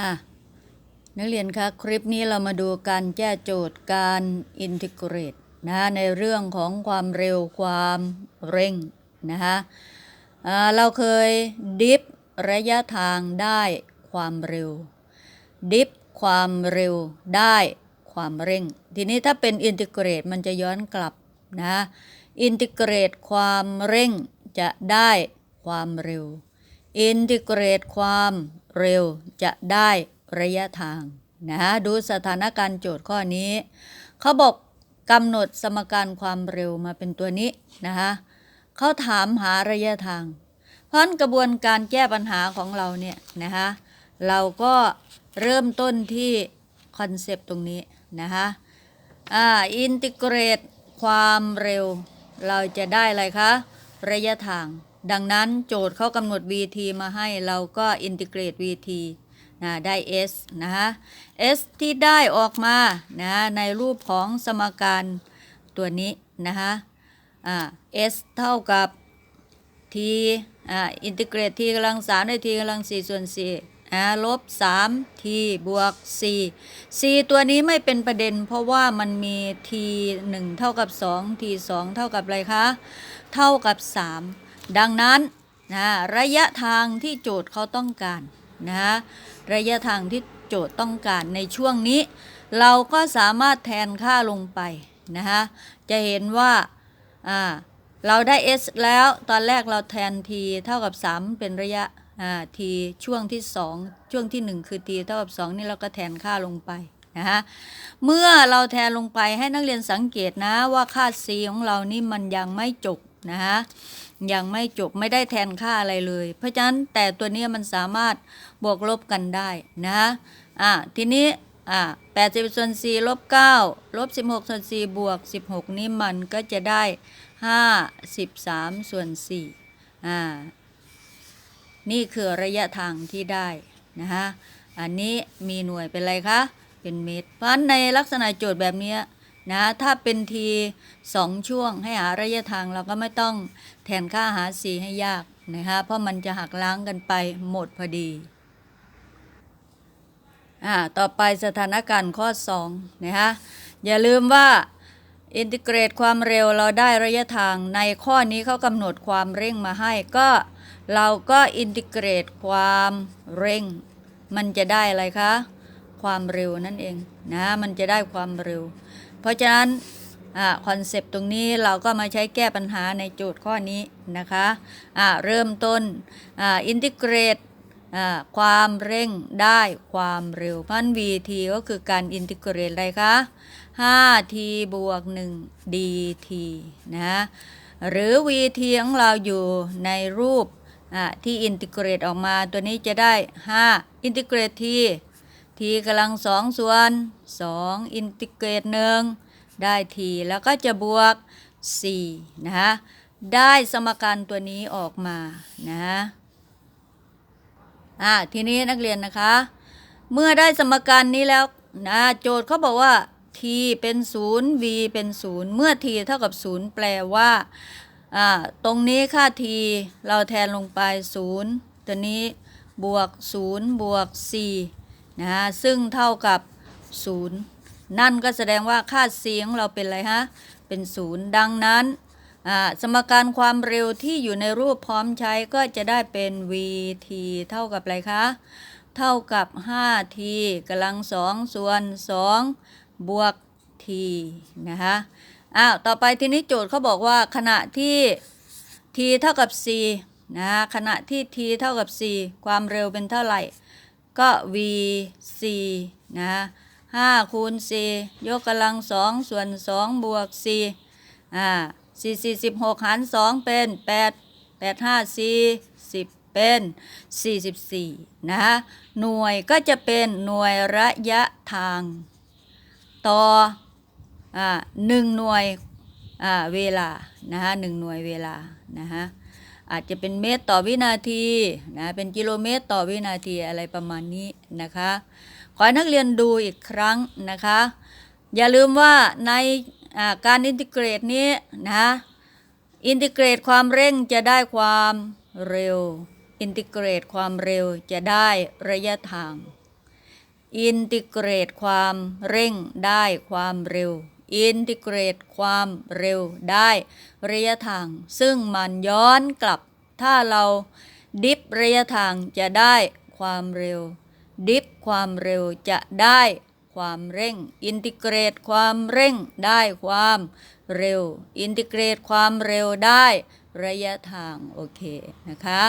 อะนักเรียนคะคลิปนี้เรามาดูการแก้โจทย์การอินทิเกรตนะในเรื่องของความเร็วความเร่งนะคะเราเคยดิฟระยะทางได้ความเร็ว ดิฟความเร็วได้ความเร่ง ทีนี้ถ้าเป็นอินทิเกรตมันจะย้อนกลับนะอินทิเกรตความเร่งจะได้ความเร็ว อินทิเกรตความ เร็วจะได้ระยะทางนะดูสถานการณ์โจทย์ข้อนี้ เขาบอกกำหนดสมการความเร็วมาเป็นตัวนี้นะคะเขาถามหาระยะทาง เพราะฉะนั้นกระบวนการแก้ปัญหาของเราเนี่ยนะคะเราก็เริ่มต้นที่คอนเซปต์ตรงนี้นะคะอ่าอินทิเกรตความเร็ว เราจะได้อะไรคะ ระยะทาง ดังนั้นโจทย์เขากำหนด vt มาให้เราก็อินทิเกรต vt นะได้ s นะคะ s ที่ได้ออกมานะในรูปของสมการตัวนี้นะคะอ่า s เท่ากับ t อ่าอินทิเกรต t กำลัง3ได้ t กำลัง4ส่วน4อ่าลบ3 t บวก4 c ตัวนี้ไม่เป็นประเด็น เพราะว่ามันมี t 1เท่ากับ2 t 2เท่ากับอะไรคะ เท่ากับ3 ดังนั้นนะระยะทางที่โจทย์เขาต้องการนะระยะทางที่โจทย์ต้องการในช่วงนี้ เราก็สามารถแทนค่าลงไปนะคะจะเห็นว่าอ่าเราได้ s แล้วตอนแรกเราแทน t เท่ากับ 3 เป็นระยะอ่า t ช่วงที่ 2 ช่วงที่ 1 คือ t เท่ากับ 2 นี่เราก็แทนค่าลงไป นะคะเมื่อเราแทนลงไปให้นักเรียนสังเกตนะว่าค่า c ของเรานี่มันยังไม่จบนะคะยังไม่จบไม่ได้แทนค่าอะไรเลย เพราะฉะนั้นแต่ตัวนี้มันสามารถบวกลบกันได้นะอ่าทีนี้อ่า80ส่วน4ลบ9ลบ16ส่วน4บวก16นี่มันก็จะได้ห้าสิบสามส่วนสี่อ่านี่คือระยะทางที่ได้นะฮะอันนี้มีหน่วยเป็นอะไรคะ เป็นเมตรเพราะฉะนั้นในลักษณะโจทย์แบบนี้นะถ้าเป็นทีสองช่วงให้หาระยะทางเราก็ไม่ต้องแทนค่าหา c ให้ยากนะคะเพราะมันจะหักล้างกันไปหมดพอดีอ่าต่อไปสถานการณ์ข้อ2นะคะอย่าลืมว่าอินทิเกรตความเร็วเราได้ระยะทางในข้อนี้เขากำหนดความเร่งมาให้ก็เราก็อินทิเกรตความเร่ง มันจะได้อะไรคะ ความเร็วนั่นเองนะมันจะได้ความเร็ว เพราะฉะนั้นคอนเซปต์ตรงนี้เราก็มาใช้แก้ปัญหาในโจทย์ข้อนี้นะคะะเริ่มต้นอินทิเกรตความเร่งได้ความเร็วพัน vt ก็คือการอินทิเกรตอะไรคะ 5t บวก 1 dt นะหรือ vt ของเราอยู่ในรูปที่อินทิเกรตออกมาตัวนี้จะได้ 5 อินทิเกรต t t กำลัง2ส่วน2อินทิเกรต1ได้ t แล้วก็จะบวก4นะได้สมการตัวนี้ออกมานะอ่าทีนี้นักเรียนนะคะ เมื่อได้สมการนี้แล้วนะโจทย์เขาบอกว่า t เป็น0 v เป็น 0 เมื่อ t เท่ากับ 0 แปลว่าอ่าตรงนี้ค่า t เราแทนลงไป 0 ตัวนี้บวก 0 บวก 4 นะซึ่งเท่ากับ0นั่นก็แสดงว่าค่า c ของเราเป็นอะไรฮะ เป็น0ดังนั้น สมการความเร็วที่อยู่ในรูปพร้อมใช้ก็จะได้เป็น vt เท่ากับอะไรคะ เท่ากับ 5t กำลัง2ส่วน 2 บวก t นะคะอ้าว ต่อไปทีนี้โจทย์เขาบอกว่าขณะที่ t เท่ากับ c นะขณะที่ t เท่ากับ c ความเร็วเป็นเท่าไหร่ ก็ vc นะ5คูณ c ยกกำลัง2ส่วน2บวก c อ่าสี่สี่สิบหกหารสองเป็นแปดแปดห้าสี่สิบเป็นสี่สิบสี่นะะหน่วยก็จะเป็นหน่วยระยะทาง ต่ออ่าหนึ่งหน่วยอ่าเวลานะฮะหนึ่งหน่วยเวลานะฮะ อาจจะเป็นเมตรต่อวินาทีนะเป็นกิโลเมตรต่อวินาทีอะไรประมาณนี้นะคะ ขอให้นักเรียนดูอีกครั้งนะคะ อย่าลืมว่าในการอินทิเกรตนี้นะอินทิเกรตความเร่งจะได้ความเร็ว อินทิเกรตความเร็วจะได้ระยะทาง อินทิเกรตความเร่งได้ความเร็ว อินทิเกรตความเร็วได้ระยะทาง ซึ่งมันย้อนกลับ ถ้าเราดิฟระยะทางจะได้ความเร็ว ดิฟความเร็วจะได้ความเร่ง อินทิเกรตความเร่งได้ความเร็ว อินทิเกรตความเร็วได้ระยะทาง โอเคนะคะ